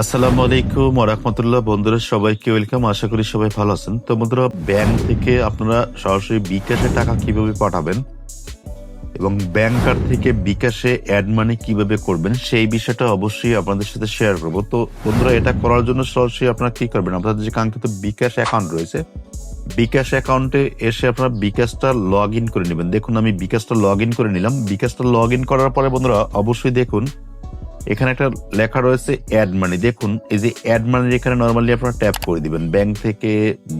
আসসালামু আলাইকুম রহমতুল্লাহ। বন্ধুরা, সবাইকে ওয়েলকাম। আশা করি সবাই ভালো আছেন। তো বন্ধুরা, ব্যাংক থেকে আপনারা সরাসরি বিকাশে টাকা কীভাবে পাঠাবেন এবং ব্যাংকার থেকে বিকাশে অ্যাড মানি কীভাবে করবেন, সেই বিষয়টা অবশ্যই আপনাদের সাথে শেয়ার করব। তো বন্ধুরা, এটা করার জন্য সরাসরি আপনারা কি করবেন? আপনাদের যে কাঙ্ক্ষিত বিকাশ অ্যাকাউন্ট রয়েছে, বিকাশ অ্যাকাউন্টে এসে আপনারা বিকাশটা লগ ইন করে নেবেন। দেখুন, আমি বিকাশটা লগ ইন করে নিলাম। বিকাশটা লগ ইন করার পরে বন্ধুরা, অবশ্যই দেখুন এখানে একটা লেখা রয়েছে অ্যাড মানি দেখুন, এই যে অ্যাড মানির এখানে নর্মালি আপনারা ট্যাপ করে দিবেন ব্যাংক থেকে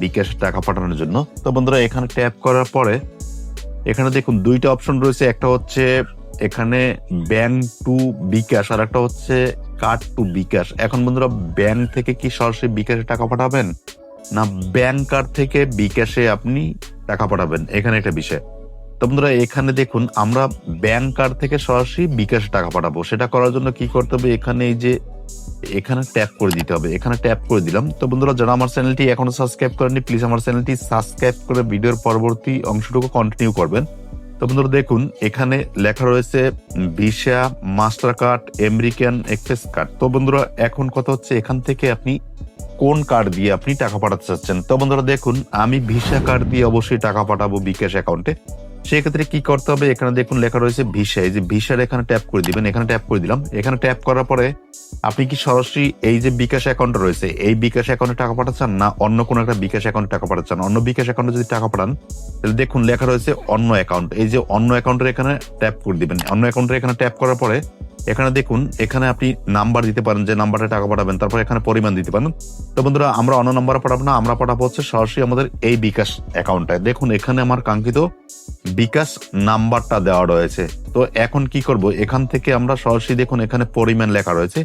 বিকাশ টাকা পাঠানোর জন্য। তো বন্ধুরা, এখানে ট্যাপ করার পরে এখানে দেখুন দুইটা অপশন রয়েছে। একটা হচ্ছে এখানে ব্যাংক টু বিকাশ আর একটা হচ্ছে কার্ড টু বিকাশ। এখন বন্ধুরা ব্যাংক থেকে কি সরাসরি বিকাশে টাকা পাঠাবেন? না ব্যাংক কার্ড থেকে বিকাশে আপনি টাকা পাঠাবেন? এখানে একটা বিষয়। তো বন্ধুরা, এখানে দেখুন, আমরা ব্যাংক কার্ড থেকে সরাসরি বিকাশে টাকা পাঠাবো। সেটা করার জন্য কি করতে হবে? এখানে এই যে, এখানে ট্যাপ করে দিতে হবে। এখানে ট্যাপ করে দিলাম। তো বন্ধুরা, যারা আমার চ্যানেলটি এখনও সাবস্ক্রাইব করেনি প্লিজ আমার চ্যানেলটি সাবস্ক্রাইব করে ভিডিওর পরবর্তী অংশটুকু কন্টিনিউ করবেন। তো বন্ধুরা, দেখুন, এখানে লেখা রয়েছে visa master card American express card তো বন্ধুরা, এখন কথা হচ্ছে, এখান থেকে আপনি কোন কার্ড দিয়ে আপনি টাকা পাঠাতে চাচ্ছেন? তো বন্ধুরা, দেখুন, আমি ভিসা কার্ড দিয়ে অবশ্যই টাকা পাঠাবো বিকাশ অ্যাকাউন্টে সেক্ষেত্রে কি করতে হবে? এখানে দেখুন লেখা রয়েছে ভিসা। এই যে ভিসার এখানে ট্যাপ করে দিবেন, এখানে ট্যাপ করে দিলাম। এখানে ট্যাপ করার পরে আপনি কি সরাসরি এই যে বিকাশ অ্যাকাউন্ট রয়েছে, এই বিকাশ অ্যাকাউন্টে টাকা পাঠাচ্ছেন না অন্য কোনো একটা বিকাশ অ্যাকাউন্টে টাকা পাঠাচ্ছেন? অন্য বিকাশ অ্যাকাউন্টে যদি টাকা পাঠান, তাহলে দেখুন লেখা রয়েছে অন্য অ্যাকাউন্ট। এই যে অন্য অ্যাকাউন্টের এখানে ট্যাপ করে দিবেন। অন্য অ্যাকাউন্টের এখানে ট্যাপ করার পরে এখানে দেখুন, এখানে আপনি নাম্বার দিতে পারেন, যে নাম্বারে টাকা পাঠাবেন, তারপর এখানে পরিমাণ দিতে পারেন। তো বন্ধুরা, আমরা অন্য নাম্বারে পাঠাবো না, আমরা পাঠাবো হচ্ছে সরাসরি আমাদের এই বিকাশ অ্যাকাউন্টটায়। দেখুন, এখানে আমার কাঙ্ক্ষিত বিকাশ নাম্বারটা দেওয়া রয়েছে। তো এখন কি করব? এখান থেকে আমরা সরাসরি দেখুন, এখানে পরিমাণ লেখা রয়েছে।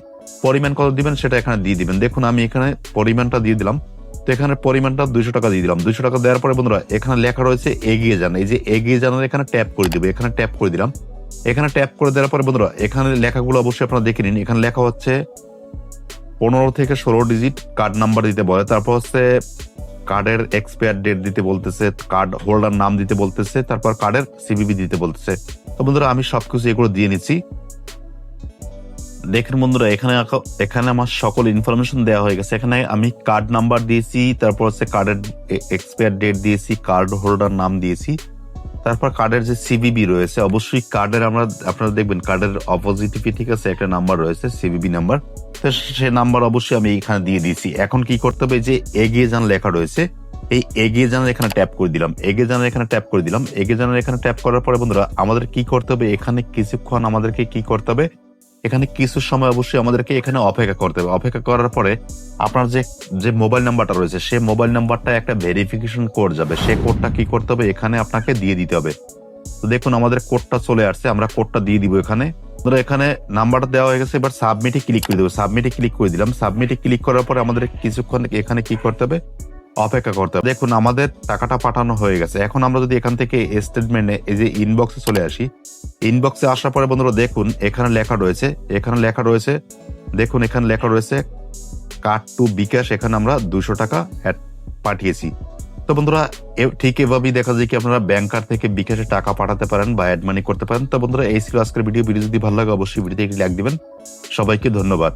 পরিমাণ কত দিবেন? সেটা এখানে দিয়ে দিবেন। দেখুন, আমি এখানে পরিমাণটা দিয়ে দিলাম। তো এখানে পরিমাণটা দুইশো টাকা দিয়ে দিলাম। দুইশো টাকা দেওয়ার পরে বন্ধুরা, এখানে লেখা রয়েছে এগিয়ে যান। এই যে এগিয়ে যান এখানে ট্যাপ করে দিবে। এখানে ট্যাপ করে দিলাম। এখানে ট্যাপ করে দেওয়ার পরে বন্ধুরা এখানে লেখাগুলো অবশ্যই আপনারা দেখে নিন। এখানে লেখা হচ্ছে পনেরো থেকে ষোলো ডিজিট কার্ড নাম্বার দিতে বলে, তারপর হচ্ছে কার্ডের এক্সপায়ার ডেট দিতে বলতেছে কার্ড হোল্ডার নাম দিতে বলতেছে, তারপর কার্ডের সিবিবি দিতে বলতেছে। তো বন্ধুরা, আমি সবকিছু এগুলো দিয়ে নিচ্ছি। দেখেন বন্ধুরা, এখানে এখানে আমার সকল ইনফরমেশন দেওয়া হয়ে গেছে। এখানে আমি কার্ড নাম্বার দিয়েছি, তারপর হচ্ছে কার্ডের এক্সপায়ার ডেট দিয়েছি কার্ড হোল্ডার নাম দিয়েছি। তারপর কার্ডের যে সিবিবি রয়েছে, অবশ্যই কার্ডের আমরা, আপনারা দেখবেন কার্ডের অপোজিটিভি ঠিক আছে, একটা নাম্বার রয়েছে সিবিবি নাম্বার তো সে নাম্বার অবশ্যই আমি এখানে দিয়ে দিয়েছি। এখন কি করতে হবে, যে এগিয়ে যান লেখা রয়েছে, এই এগিয়ে জানার এখানে ট্যাপ করে দিলাম, এগিয়ে জানার এখানে ট্যাপ করে দিলাম, এগিয়ে জানার এখানে ট্যাপ করার পরে বন্ধুরা, আমাদের কি করতে হবে, এখানে কিছুক্ষণ আমাদেরকে কি করতে হবে এখানে কিছু সময় অবশ্যই আমাদেরকে এখানে অপেক্ষা করতে হবে। অপেক্ষা করার পরে আপনার যে যে মোবাইল নাম্বারটা রয়েছে, সে মোবাইল নাম্বারটা একটা ভেরিফিকেশন কোড যাবে। সে কোডটা কি করতে হবে? এখানে আপনাকে দিয়ে দিতে হবে। তো দেখুন, আমাদের কোডটা চলে আসছে। আমরা কোডটা দিয়ে দিব এখানে। ধরো এখানে নাম্বারটা দেওয়া হয়ে গেছে, এবার সাবমিটে ক্লিক করে দেবো। সাবমিটে ক্লিক করে দিলাম। সাবমিটে ক্লিক করার পরে আমাদের কিছুক্ষণ এখানে কি করতে হবে? অপেক্ষা করতে হবে। দেখুন, আমাদের টাকাটা পাঠানো হয়ে গেছে। এখন আমরা যদি এখান থেকে স্টেটমেন্টে এই যে ইনবক্সে চলে আসি ইনবক্সে আসার পরে বন্ধুরা দেখুন, এখানে লেখা রয়েছে, এখানে লেখা রয়েছে, দেখুন, এখানে লেখা রয়েছে কার্ড টু বিকাশ এখানে আমরা দুশো টাকা পাঠিয়েছি। তো বন্ধুরা ঠিক এভাবেই দেখা যায় কি আপনারা ব্যাংকার থেকে বিকাশে টাকা পাঠাতে পারেন বা অ্যাড মানি করতে পারেন। তো বন্ধুরা, এই ছিল আজকের ভিডিও ভিডিও যদি ভালো লাগে, অবশ্যই ভিডিওতে একটি লাইক দিবেন। সবাইকে ধন্যবাদ।